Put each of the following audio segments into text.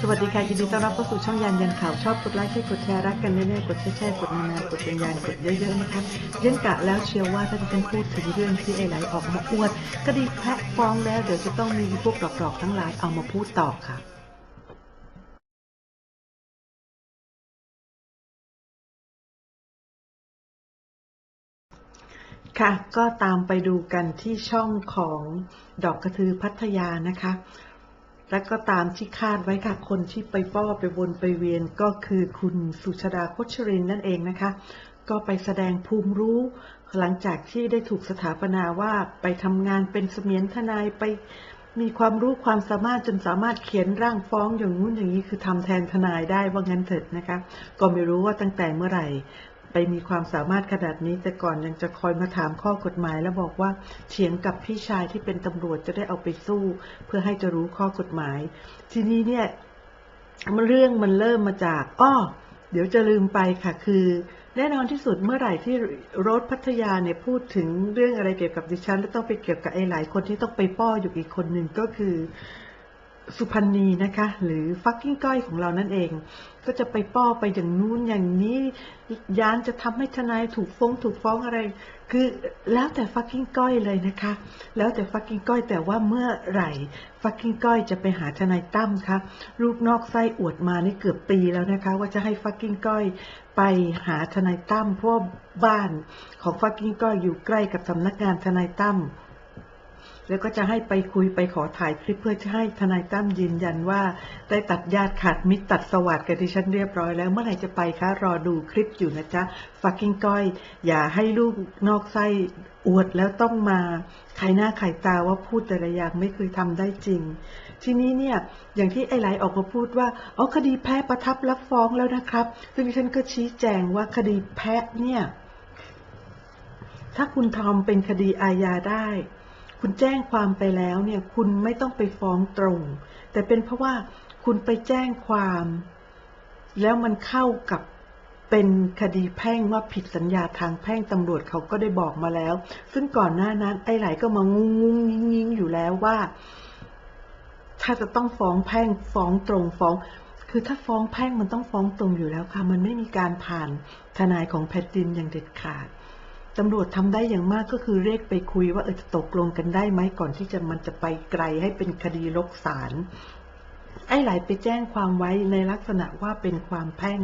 สวัสดีค่ะยินดีต้อนรับเข้าสู่ช่องยันยันข่าวชอบกดไลค์ใช่กดแชร์รักกันแน่ๆกดแชร์ๆกดนานๆกดเป็นยันกดเยอะๆนะคะเยันกะแล้วเชียวว่าถ้าดิฉันพูดถึงเรื่องที่ไอ้ไหลออกมาอวดคดีแพะฟ้องแล้วเดี๋ยวจะต้องมีพวกดอกๆทั้งหลายเอามาพูดต่อค่ะค่ะ ก็ตามไปดูกันที่ช่องของดอกกระทือพัทยานะคะ และก็ตามที่คาดไว้ค่ะ คนที่ไปป้อไปวนไปเวียนก็คือคุณสุชาดาโคชรินนั่นเองนะคะ ก็ไปแสดงภูมิรู้ หลังจากที่ได้ถูกสถาปนาว่าไปทำงานเป็นเสมียนทนายไปมีความรู้ความสามารถจนสามารถเขียนร่างฟ้องอย่างนู้นอย่างนี้คือทำแทนทนายได้ว่างั้นเถิดนะคะ ก็ไม่รู้ว่าตั้งแต่เมื่อไหร่ ไปมีความสามารถขนาดนี้ แต่ก่อนยังจะคอยมาถามข้อกฎหมาย แล้วบอกว่าเถียงกับพี่ชายที่เป็นตำรวจจะได้เอาไปสู้ เพื่อให้จะรู้ข้อกฎหมาย ทีนี้เนี่ยมันเรื่องมันเริ่มมาจากอ้อเดี๋ยวจะลืมไปค่ะคือแน่นอนที่สุดเมื่อไหร่ที่รถพัทยาเนี่ยพูดถึงเรื่องอะไรเกี่ยวกับดิฉัน แล้วต้องไปเกี่ยวกับไอ้หลายคนที่ต้องไปป้ออยู่อีกคนหนึ่งก็คือ สุพันธ์นีนะคะ หรือฟักกิ้งก้อยของเรานั่นเอง ก็จะไปป้อไปอย่างนู้นอย่างนี้ยานจะทำให้ทนายถูกฟ้องถูกฟ้องอะไร คือแล้วแต่ฟักกิ้งก้อยเลยนะคะ แล้วแต่ฟักกิ้งก้อยแต่ว่าเมื่อไหร่ฟักกิ้งก้อยจะไปหาทนายตั้มคะรูปนอกไส้อวดมานี่เกือบปีแล้วนะคะ ว่าจะให้ฟักกิ้งก้อยไปหาทนายตั้มเพราะบ้านของฟักกิ้งก้อยอยู่ใกล้กับสำนักงานทนายตั้ม แล้วก็จะให้ไปคุยไปขอถ่ายคลิปเพื่อจะให้ทนายตั้มยืนยันว่า ได้ตัดญาติขาดมิตรตัดสวัสดิ์กับดิฉันเรียบร้อยแล้วเมื่อไหร่จะไปคะรอดูคลิปอยู่นะจ๊ะฟักกิ้งก้อย อย่าให้ลูกนอกไส้อวดแล้วต้องมาขายหน้าขายตาว่าพูดแต่ละอย่างไม่เคยทำได้จริง ทีนี้เนี่ยอย่างที่ไอ้ไหลออกมาพูดว่าอ๋อคดีแพ้ประทับรับฟ้องแล้วนะครับ ซึ่งดิฉันก็ชี้แจงว่าคดีแพ้เนี่ยถ้าคุณทำเป็นคดีอาญาได้ คุณแจ้งความไปแล้วเนี่ย คุณไม่ต้องไปฟ้องตรง แต่เป็นเพราะว่าคุณไปแจ้งความ แล้วมันเข้ากับเป็นคดีแพ่งว่าผิดสัญญาทางแพ่งตำรวจเขาก็ได้บอกมาแล้ว ซึ่งก่อนหน้านั้น ไอ้ไหลก็มางุ้งงุ้งยิงยิงอยู่แล้วว่า ถ้าจะต้องฟ้องแพ่งฟ้องตรงฟ้อง คือถ้าฟ้องแพ่งมันต้องฟ้องตรงอยู่แล้วค่ะ มันไม่มีการผ่านทนายของแพทดินอย่างเด็ดขาด ตำรวจทำได้อย่างมากก็คือเรียกไปคุยว่าเออจะตกลงกันได้ไหมก่อนที่จะมันจะไปไกลให้เป็นคดีลกศาลไอ้หลายไปแจ้งความไว้ในลักษณะว่าเป็นความแพ่ง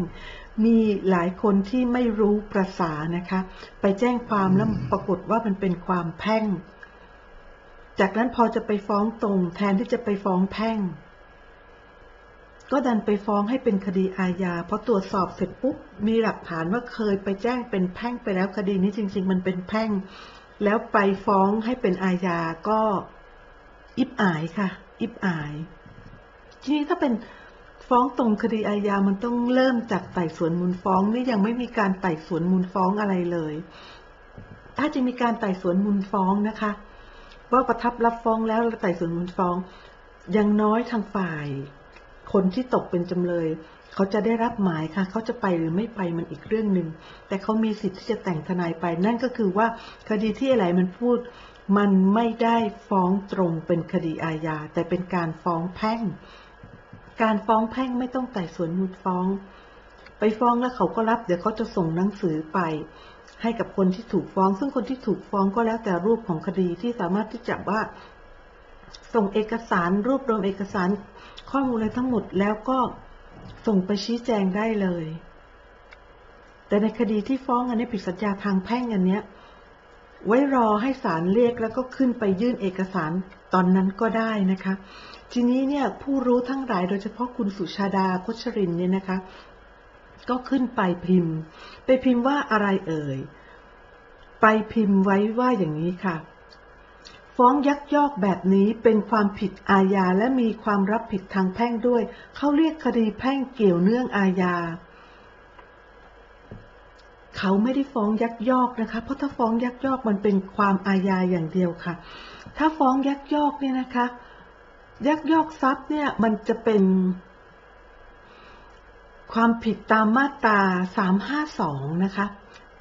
มีหลายคนที่ไม่รู้ประษานะคะ ไปแจ้งความแล้วปรากฏว่ามันเป็นความแพ่ง จากนั้นพอจะไปฟ้องตรง แทนที่จะไปฟ้องแพ่ง ก็ดันไปฟ้องให้เป็นคดีอาญาพอตรวจสอบเสร็จปุ๊บมีหลักฐานว่าเคยไปแจ้งเป็นแพ่งไปแล้วคดีนี้จริง ๆ มันเป็นแพ่ง แล้วไปฟ้องให้เป็นอาญาก็อิบอายค่ะ อิบอาย ทีนี้ถ้าเป็นฟ้องตรงคดีอาญามันต้องเริ่มจากไต่สวนมูลฟ้องนี่ยังไม่มีการไต่สวนมูลฟ้องอะไรเลย ถ้าจะมีการไต่สวนมูลฟ้องนะคะ ว่าประทับรับฟ้องแล้วไต่สวนมูลฟ้อง ยังน้อยทางฝ่าย คนที่ตกเป็นจำเลย เขาจะได้รับหมายค่ะ เขาจะไปหรือไม่ไปมันอีกเรื่องหนึ่ง แต่เขามีสิทธิ์ที่จะแต่งทนายไป นั่นก็คือว่าคดีที่อะไรมันพูด มันไม่ได้ฟ้องตรงเป็นคดีอาญา แต่เป็นการฟ้องแพ่ง การฟ้องแพ่งไม่ต้องไต่สวนมูลฟ้อง ไปฟ้องแล้วเขาก็รับ เดี๋ยวเขาจะส่งหนังสือไปให้กับคนที่ถูกฟ้อง ซึ่งคนที่ถูกฟ้องก็แล้วแต่รูปของคดีที่สามารถที่จะว่า ส่งเอกสารรวบรวมเอกสารข้อมูลอะไรทั้งหมดแล้วก็ส่งไปชี้แจงได้เลย แต่ในคดีที่ฟ้องอันนี้ผิดสัญญาทางแพ่งอันเนี้ย ไว้รอให้ศาลเรียกแล้วก็ขึ้นไปยื่นเอกสารตอนนั้นก็ได้นะคะ ทีนี้เนี่ยผู้รู้ทั้งหลายโดยเฉพาะคุณสุชาดาโคชรินเนี่ยนะคะ ก็ขึ้นไปพิมพ์ ไปพิมพ์ว่าอะไรเอ่ย ไปพิมพ์ไว้ว่าอย่างนี้ค่ะ ฟ้องยักยอกแบบนี้เป็นความผิดอาญาและมีความรับผิดทางแพ่งด้วย เขาเรียกคดีแพ่งเกี่ยวเนื่องอาญา เขาไม่ได้ฟ้องยักยอกนะคะ เพราะถ้าฟ้องยักยอกมันเป็นความอาญาอย่างเดียวค่ะ ถ้าฟ้องยักยอกเนี่ยนะคะ ยักยอกทรัพย์เนี่ยมันจะเป็นความผิดตามมาตรา 352 นะคะ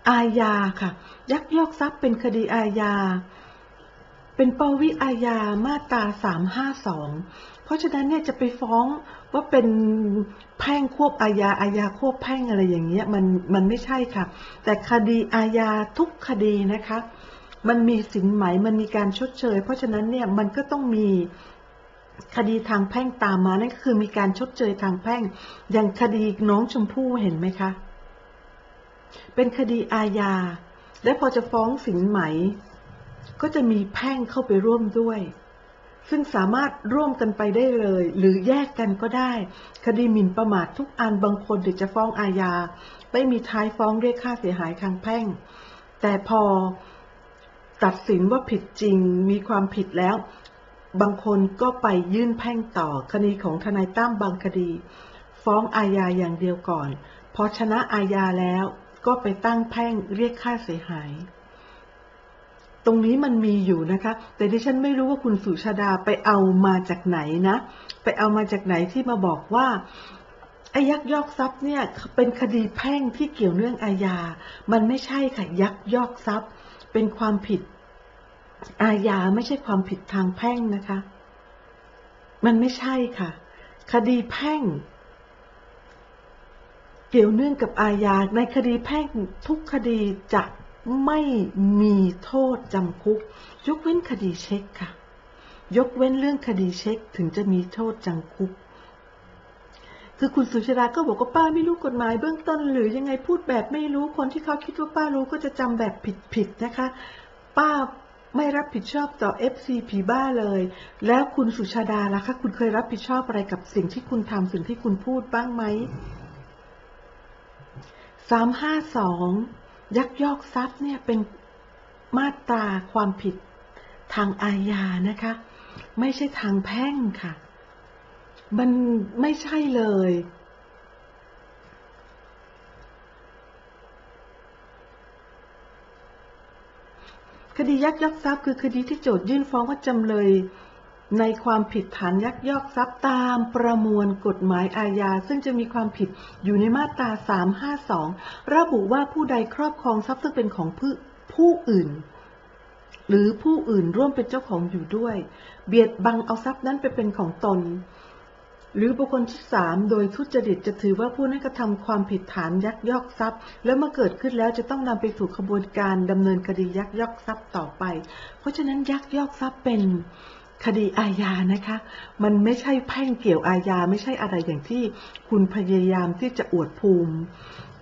อาญาค่ะ ยักยอกทรัพย์เป็นคดีอาญา เป็นปวิอาญามาตรา352พราะฉะนั้นเนี่ยจะไปฟ้องว่าเป็นแพ่งควบอาญาอาญาควบแพ่งอะไรอย่างเงี้ยมันมันไม่ใช่ค่ะ แต่คดีอาญาทุกคดีนะคะ มันมีสินไหมมันมีการชดเชย เพราะฉะนั้นเนี่ยมันก็ต้องมีคดีทางแพ่งตามมานั่นก็คือมีการชดเชยทางแพ่ง อย่างคดีน้องชมพู่เห็นไหมคะ เป็นคดีอาญาและพอจะฟ้องสินไหม ก็จะมีแพ่งเข้าไปร่วมด้วย ซึ่งสามารถร่วมกันไปได้เลย หรือแยกกันก็ได้ คดีหมิ่นประมาททุกอันบางคนเดี๋ยวจะฟ้องอาญา ไม่มีท้ายฟ้องเรียกค่าเสียหายทางแพ่ง แต่พอตัดสินว่าผิดจริงมีความผิดแล้ว บางคนก็ไปยื่นแพ่งต่อคดีของทนายตั้มบางคดี ฟ้องอาญาอย่างเดียวก่อน พอชนะอาญาแล้วก็ไปตั้งแพ่งเรียกค่าเสียหาย ตรงนี้มันมีอยู่นะคะ แต่ดิฉันไม่รู้ว่าคุณสุชาดาไปเอามาจากไหนนะ ไปเอามาจากไหนที่มาบอกว่าไอ้ยักยอกทรัพย์เนี่ยเป็นคดีแพ่งที่เกี่ยวเนื่องอาญา มันไม่ใช่ค่ะยักยอกทรัพย์ เป็นความผิดอาญาไม่ใช่ความผิดทางแพ่งนะคะ มันไม่ใช่ค่ะ คดีแพ่ง เกี่ยวเนื่องกับอาญาในคดีแพ่งทุกคดีจะ ไม่มีโทษจำคุก ยกเว้นคดีเช็คค่ะ ยกเว้นเรื่องคดีเช็คถึงจะมีโทษจำคุก คือคุณสุชาดาก็บอกว่าป้าไม่รู้กฎหมายเบื้องต้น หรือยังไงพูดแบบไม่รู้คนที่เขาคิดว่าป้ารู้ก็จะจำแบบผิดๆนะคะ ป้าไม่รับผิดชอบต่อ FC ผีบ้าเลย แล้วคุณสุชาดาล่ะคะคุณเคยรับผิดชอบอะไรกับสิ่งที่คุณทำสิ่งที่คุณพูดบ้างไหมสามห้าสอง ยักยอกทรัพย์เนี่ยเป็นมาตราความผิดทางอาญานะคะ ไม่ใช่ทางแพ่งค่ะ มันไม่ใช่เลย คดียักยอกทรัพย์คือคดีที่โจทยื่นฟ้องว่าจำเลย ในความผิดฐานยักยอกทรัพย์ตามประมวลกฎหมายอาญา ซึ่งจะมีความผิดอยู่ในมาตรา 352 ระบุว่าผู้ใดครอบครองทรัพย์ซึ่งเป็นของผู้ผู้อื่น หรือผู้อื่นร่วมเป็นเจ้าของอยู่ด้วย เบียดบังเอาทรัพย์นั้นไปเป็นของตน หรือบุคคลที่สามโดยทุจริตจะถือว่าผู้นั้นกระทำความผิดฐานยักยอกทรัพย์ แล้วเมื่อเกิดขึ้นแล้วจะต้องนำไปสู่ขบวนการดำเนินคดียักยอกทรัพย์ต่อไป เพราะฉะนั้นยักยอกทรัพย์เป็น คดีอาญานะคะ มันไม่ใช่แพ่งเกี่ยวอาญาไม่ใช่อะไรอย่างที่คุณพยายามที่จะอวดภูมิ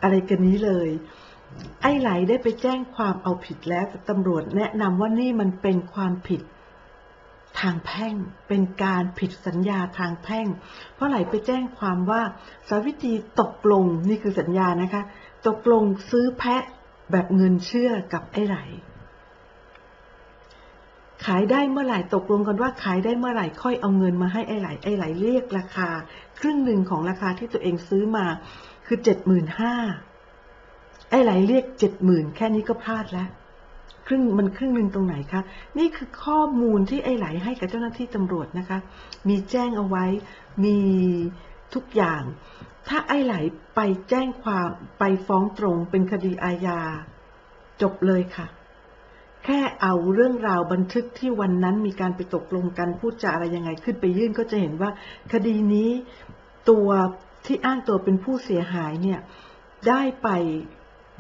อะไรกันนี้เลย ไอ้ไหลได้ไปแจ้งความเอาผิดแล้วแต่ตำรวจแนะนำว่านี่มันเป็นความผิดทางแพ่งเป็นการผิดสัญญาทางแพ่ง เพราะไหลไปแจ้งความว่าสาวิตรีตกลงนี่คือสัญญานะคะ ตกลงซื้อแพะแบบเงินเชื่อกับไอ้ไหล ขายได้เมื่อไหร่ตกลงกันว่าขายได้เมื่อไหร่ค่อยเอาเงินมาให้ไอ้ไหลไอ้ไหลเรียกราคา ครึ่งหนึ่งของราคาที่ตัวเองซื้อมาคือเจ็ดหมื่นห้าไอ้ไหลเรียกเจ็ดหมื่นแค่นี้ก็พลาดแล้วครึ่งมันครึ่งหนึ่งตรงไหนคะนี่คือข้อมูลที่ไอ้ไหลให้กับเจ้าหน้าที่ตำรวจนะคะ มีแจ้งเอาไว้มีทุกอย่าง ถ้าไอ้ไหลไปแจ้งความไปฟ้องตรงเป็นคดีอาญา จบเลยค่ะ แค่เอาเรื่องราวบันทึกที่วันนั้นมีการไปตกลงกันพูดจาอะไรยังไงขึ้นไปยื่นก็จะเห็นว่า คดีนี้ตัวที่อ้างตัวเป็นผู้เสียหายเนี่ยได้ไป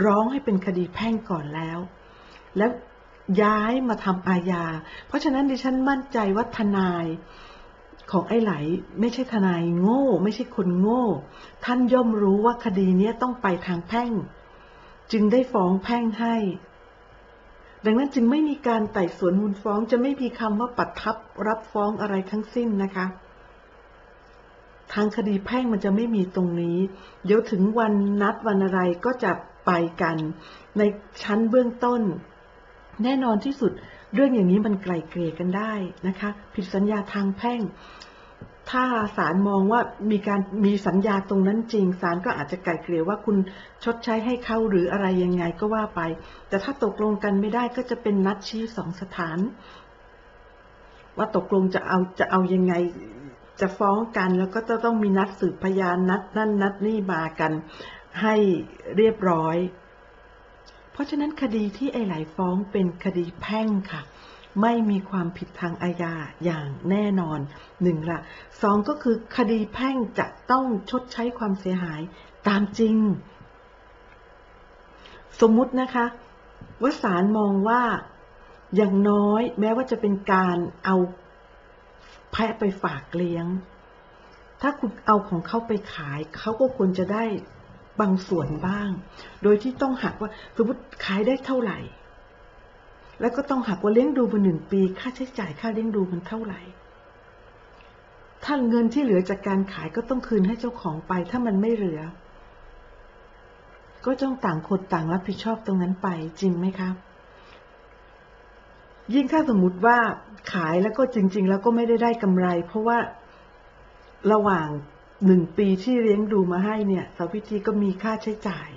ร้องให้เป็นคดีแพ่งก่อนแล้ว แล้วย้ายมาทำอาญา เพราะฉะนั้นดิฉันมั่นใจว่าทนายของไอ้ไหลไม่ใช่ทนายโง่ ไม่ใช่คนโง่ ท่านย่อมรู้ว่าคดีนี้ต้องไปทางแพ่ง จึงได้ฟ้องแพ่งให้ ดังนั้นจึงไม่มีการไต่สวนมูลฟ้องจะไม่มีคำว่าปัดทับรับฟ้องอะไรทั้งสิ้นนะคะ ทางคดีแพ่งมันจะไม่มีตรงนี้ เดี๋ยวถึงวันนัดวันอะไรก็จะไปกัน ในชั้นเบื้องต้น แน่นอนที่สุดเรื่องอย่างนี้มันไกลเกลี่ยกันได้นะคะ ผิดสัญญาทางแพ่ง ถ้าศาลมองว่ามีการมีสัญญาตรงนั้นจริงศาลก็อาจจะไกลเกลี่ยว่าคุณชดใช้ให้เขาหรืออะไรยังไงก็ว่าไป แต่ถ้าตกลงกันไม่ได้ก็จะเป็นนัดชี้สองสถาน ว่าตกลงจะเอาจะเอายังไงจะฟ้องกันแล้วก็จะต้องมีนัดสืบพยานนัดนั่นนัดนี่มากันให้เรียบร้อย เพราะฉะนั้นคดีที่ไอ้หลายฟ้องเป็นคดีแพ่งค่ะ ไม่มีความผิดทางอาญาอย่างแน่นอนหนึ่งละสองก็คือคดีแพ่งจะต้องชดใช้ความเสียหายตามจริง สมมุตินะคะว่าศาลมองว่าอย่างน้อยแม้ว่าจะเป็นการเอาแพะไปฝากเลี้ยง ถ้าคุณเอาของเขาไปขาย เขาก็ควรจะได้บางส่วนบ้าง โดยที่ต้องหักว่าสมมติขายได้เท่าไหร่ แล้วก็ต้องหักว่าเลี้ยงดูมาหนึ่งปี ค่าใช้จ่ายค่าเลี้ยงดูมันเท่าไหร่ ถ้าเงินที่เหลือจากการขายก็ต้องคืนให้เจ้าของไป ถ้ามันไม่เหลือ ก็ต้องต่างคนต่างรับผิดชอบตรงนั้นไปจริงไหมครับ ยิ่งถ้าสมมติว่าขายแล้วก็จริง ๆ แล้วก็ไม่ได้ได้กำไร เพราะว่าระหว่างหนึ่งปีที่เลี้ยงดูมาให้เนี่ยสาวิธีก็มีค่าใช้จ่าย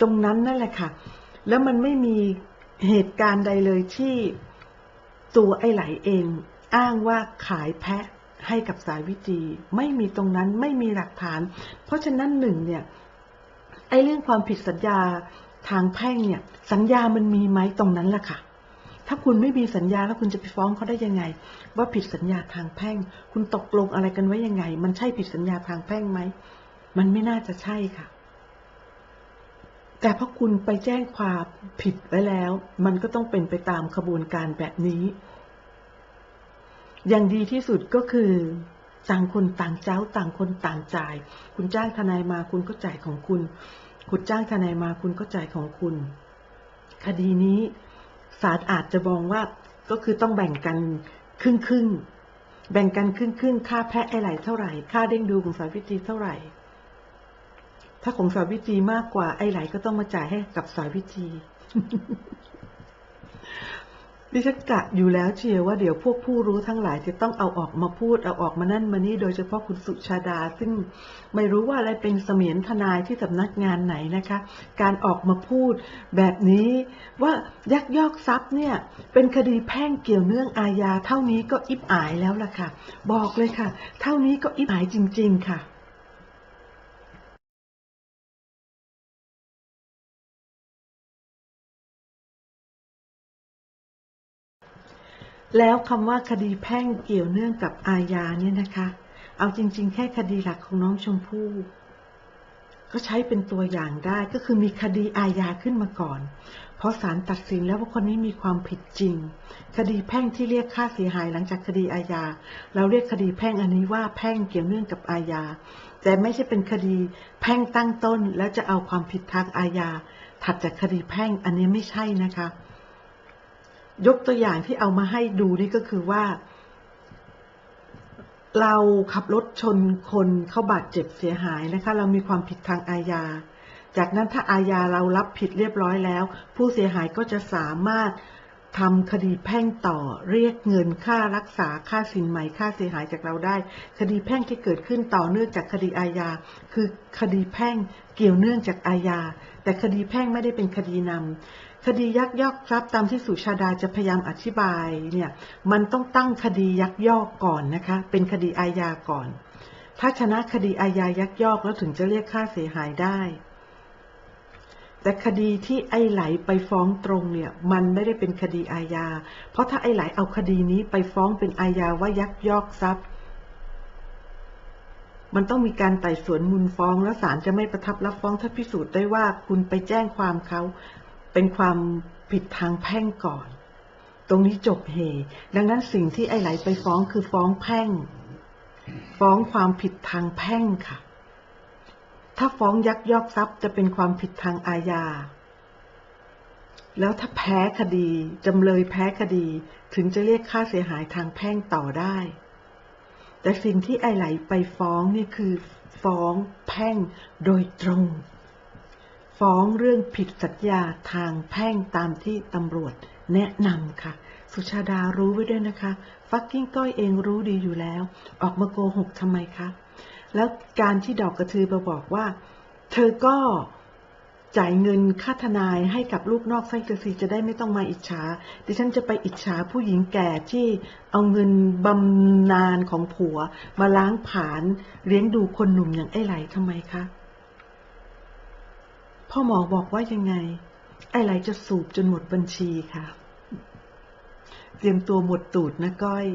ตรงนั้นนั่นแหละค่ะ แล้วมันไม่มี เหตุการณ์ใดเลยที่ตัวไอ้ไหลเอง อ้างว่าขายแพะให้กับสายวิจีไม่มีตรงนั้นไม่มีหลักฐาน เพราะฉะนั้นหนึ่งเนี่ยไอ้เรื่องความผิดสัญญาทางแพ่งเนี่ย สัญญามันมีไหมตรงนั้นแหละค่ะ ถ้าคุณไม่มีสัญญาแล้วคุณจะไปฟ้องเขาได้ยังไง ว่าผิดสัญญาทางแพ่ง คุณตกลงอะไรกันไว้ยังไง มันใช่ผิดสัญญาทางแพ่งไหมมันไม่น่าจะใช่ค่ะ แต่พอคุณไปแจ้งความผิดไว้แล้ว มันก็ต้องเป็นไปตามขบวนการแบบนี้ อย่างดีที่สุดก็คือต่างคนต่างเจ้าต่างคนต่างจ่าย คุณจ้างทนายมาคุณก็จ่ายของคุณ คุณจ้างทนายมาคุณก็จ่ายของคุณ คดีนี้ศาลอาจจะมองว่าก็คือต้องแบ่งกันครึ่งครึ่งแบ่งกันครึ่งครึ่งค่าแพะไอไหลเท่าไหร่ ค่าเด้งดูของสาวิตรีเท่าไหร่ ถ้าของสาวิตรีมากกว่า ไอไหลก็ต้องมาจ่ายให้กับสาวิตรีดิฉันกะอยู่แล้วเชียวว่าเดี๋ยวพวกผู้รู้ทั้งหลายจะต้องเอาออกมาพูดเอาออกมานั่นมานี่โดยเฉพาะคุณสุชาดา ซึ่งไม่รู้ว่าอะไรเป็นเสมียนทนายที่สำนักงานไหนนะคะ การออกมาพูดแบบนี้ว่ายักยอกทรัพย์เนี่ย เป็นคดีแพ่งเกี่ยวเนื่องอาญาเท่านี้ก็อิบอายแล้วล่ะค่ะ บอกเลยค่ะ เท่านี้ก็อิบอายจริง ๆ ค่ะ แล้วคำว่าคดีแพ่งเกี่ยวเนื่องกับอาญาเนี่ยนะคะ เอาจริง ๆ แค่คดีหลักของน้องชมพู่ ก็ใช้เป็นตัวอย่างได้ก็คือมีคดีอาญาขึ้นมาก่อน เพราะศาลตัดสินแล้วว่าคนนี้มีความผิดจริง คดีแพ่งที่เรียกค่าเสียหายหลังจากคดีอาญา เราเรียกคดีแพ่งอันนี้ว่าแพ่งเกี่ยวเนื่องกับอาญา แต่ไม่ใช่เป็นคดีแพ่งตั้งต้นแล้วจะเอาความผิดทางอาญาถัดจากคดีแพ่งอันนี้ไม่ใช่นะคะ ยกตัวอย่างที่เอามาให้ดูนี่ก็คือว่า เราขับรถชนคนเขาบาดเจ็บเสียหายนะคะ เรามีความผิดทางอาญา จากนั้นถ้าอาญาเรารับผิดเรียบร้อยแล้ว ผู้เสียหายก็จะสามารถทำคดีแพ่งต่อเรียกเงินค่ารักษาค่าสินไหมค่าเสียหายจากเราได้ คดีแพ่งที่เกิดขึ้นต่อเนื่องจากคดีอาญา คือคดีแพ่งเกี่ยวเนื่องจากอาญา แต่คดีแพ่งไม่ได้เป็นคดีนำ คดียักยอกทรัพย์ตามที่สุชาดาจะพยายามอธิบายเนี่ยมันต้องตั้งคดียักยอกก่อนนะคะ เป็นคดีอาญาก่อน ถ้าชนะคดีอาญายักยอกแล้วถึงจะเรียกค่าเสียหายได้ แต่คดีที่ไอ้ไหลไปฟ้องตรงเนี่ยมันไม่ได้เป็นคดีอาญา เพราะถ้าไอ้ไหลเอาคดีนี้ไปฟ้องเป็นอาญาว่ายักยอกทรัพย์มันต้องมีการไต่สวนมูลฟ้องแล้วศาลจะไม่ประทับรับฟ้องถ้าพิสูจน์ได้ว่าคุณไปแจ้งความเขา เป็นความผิดทางแพ่งก่อน ตรงนี้จบเหตุดังนั้นสิ่งที่ไอ้ไหลไปฟ้องคือฟ้องแพ่ง ฟ้องความผิดทางแพ่งค่ะ ถ้าฟ้องยักยอกทรัพย์จะเป็นความผิดทางอาญา แล้วถ้าแพ้คดี จำเลยแพ้คดี ถึงจะเรียกค่าเสียหายทางแพ่งต่อได้ แต่สิ่งที่ไอไหลไปฟ้องนี่คือฟ้องแพ่งโดยตรง ฟ้องเรื่องผิดสัญญาทางแพ่งตามที่ตำรวจแนะนำค่ะ สุชาดารู้ไว้ด้วยนะคะ ฟักกิ้งก้อยเองรู้ดีอยู่แล้ว ออกมาโกหกทำไมคะ แล้วการที่ดอกกระทือมาบอกว่า เธอก็จ่ายเงินค่าทนายให้กับลูกนอกไส้กระสีจะได้ไม่ต้องมาอิจฉา ดิฉันจะไปอิจฉาผู้หญิงแก่ที่เอาเงินบำนาญของผัว มาล้างผลาญเลี้ยงดูคนหนุ่มอย่างไอ้ไหลทำไมคะ พ่อหมอบอกว่ายังไง ไอ้ไหลจะสูบจนหมดบัญชีค่ะ เตรียมตัวหมดตูดนะก้อย